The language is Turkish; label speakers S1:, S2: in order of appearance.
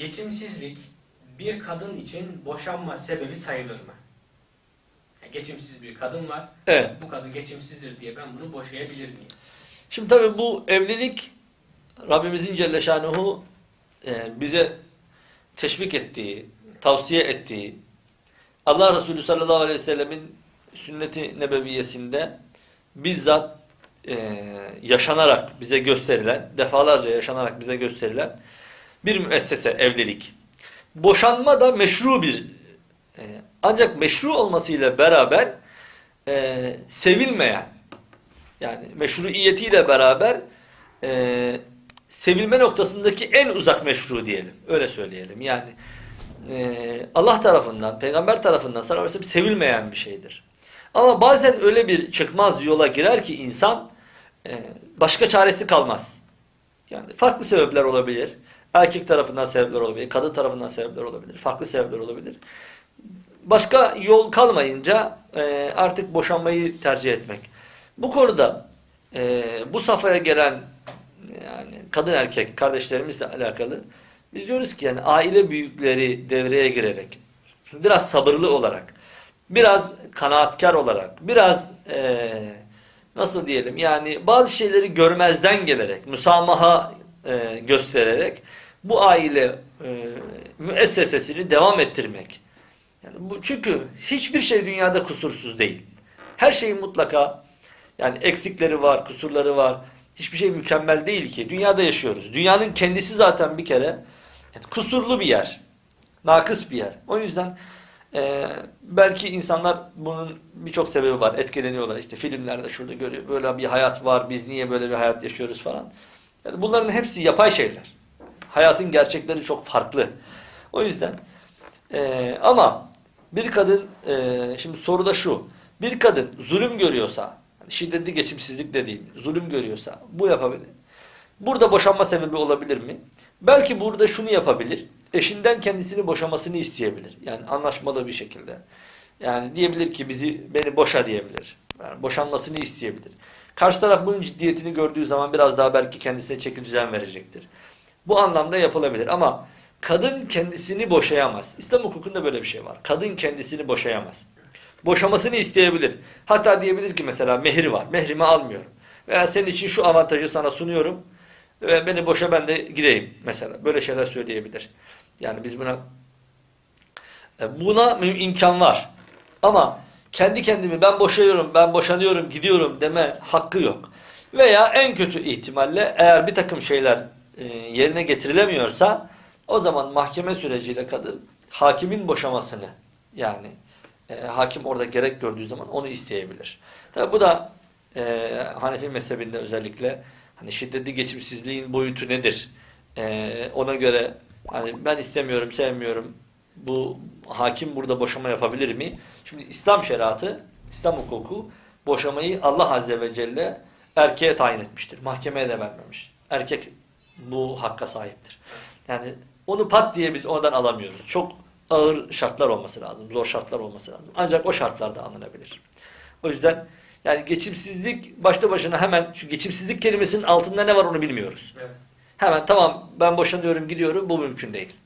S1: Geçimsizlik bir kadın için boşanma sebebi sayılır mı? Yani geçimsiz bir kadın var.
S2: Evet.
S1: Bu kadın geçimsizdir diye ben bunu boşayabilir miyim?
S2: Şimdi tabii bu evlilik Rabbimizin Celle Şanuhu e, bize teşvik ettiği, tavsiye ettiği, Allah Resulü sallallahu aleyhi ve sellemin sünneti nebeviyesinde bizzat e, yaşanarak bize gösterilen, defalarca yaşanarak bize gösterilen bir müessese evlilik. Boşanma da meşru bir, e, ancak meşru olmasıyla beraber e, sevilmeyen, yani meşruiyetiyle beraber e, sevilme noktasındaki en uzak meşru diyelim. Öyle söyleyelim. Yani e, Allah tarafından, peygamber tarafından sallallahu aleyhi sevilmeyen bir şeydir. Ama bazen öyle bir çıkmaz yola girer ki insan e, başka çaresi kalmaz. Yani farklı sebepler olabilir. Erkek tarafından sebepler olabilir, kadın tarafından sebepler olabilir, farklı sebepler olabilir. Başka yol kalmayınca e, artık boşanmayı tercih etmek. Bu konuda e, bu safhaya gelen yani kadın erkek kardeşlerimizle alakalı biz diyoruz ki yani aile büyükleri devreye girerek biraz sabırlı olarak biraz kanaatkar olarak biraz e, nasıl diyelim yani bazı şeyleri görmezden gelerek müsamaha e, göstererek bu aile e, müessesesini devam ettirmek. Yani bu çünkü hiçbir şey dünyada kusursuz değil. Her şeyin mutlaka yani eksikleri var, kusurları var. Hiçbir şey mükemmel değil ki. Dünyada yaşıyoruz. Dünyanın kendisi zaten bir kere yani kusurlu bir yer. Nakıs bir yer. O yüzden e, belki insanlar bunun birçok sebebi var. Etkileniyorlar. İşte filmlerde şurada görüyor. Böyle bir hayat var. Biz niye böyle bir hayat yaşıyoruz falan. Yani bunların hepsi yapay şeyler. Hayatın gerçekleri çok farklı. O yüzden e, ama bir kadın e, şimdi soru da şu. Bir kadın zulüm görüyorsa şiddetli geçimsizlik dediğim zulüm görüyorsa bu yapabilir. Burada boşanma sebebi olabilir mi? Belki burada şunu yapabilir. Eşinden kendisini boşamasını isteyebilir. Yani anlaşmalı bir şekilde. Yani diyebilir ki bizi beni boşa diyebilir. Yani boşanmasını isteyebilir. Karşı taraf bunun ciddiyetini gördüğü zaman biraz daha belki kendisine çeki düzen verecektir. Bu anlamda yapılabilir ama kadın kendisini boşayamaz. İslam hukukunda böyle bir şey var. Kadın kendisini boşayamaz. Boşamasını isteyebilir. Hatta diyebilir ki mesela mehir var. Mehrimi almıyorum. Veya senin için şu avantajı sana sunuyorum. Ve beni boşa ben de gideyim mesela. Böyle şeyler söyleyebilir. Yani biz buna e, buna imkan var. Ama kendi kendimi ben boşayıyorum, ben boşanıyorum, gidiyorum deme hakkı yok. Veya en kötü ihtimalle eğer bir takım şeyler e, yerine getirilemiyorsa o zaman mahkeme süreciyle kadın hakimin boşamasını yani e, hakim orada gerek gördüğü zaman onu isteyebilir. Tabi bu da e, Hanefi mezhebinde özellikle hani şiddetli geçimsizliğin boyutu nedir? E, ona göre hani ben istemiyorum, sevmiyorum. Bu hakim burada boşama yapabilir mi? Şimdi İslam şeriatı, İslam hukuku boşamayı Allah Azze ve Celle erkeğe tayin etmiştir. Mahkemeye de vermemiş. Erkek bu hakka sahiptir. Yani onu pat diye biz oradan alamıyoruz. Çok ağır şartlar olması lazım. Zor şartlar olması lazım. Ancak o şartlarda alınabilir. O yüzden yani geçimsizlik başta başına hemen şu geçimsizlik kelimesinin altında ne var onu bilmiyoruz.
S1: Evet.
S2: Hemen tamam ben boşanıyorum gidiyorum bu mümkün değil.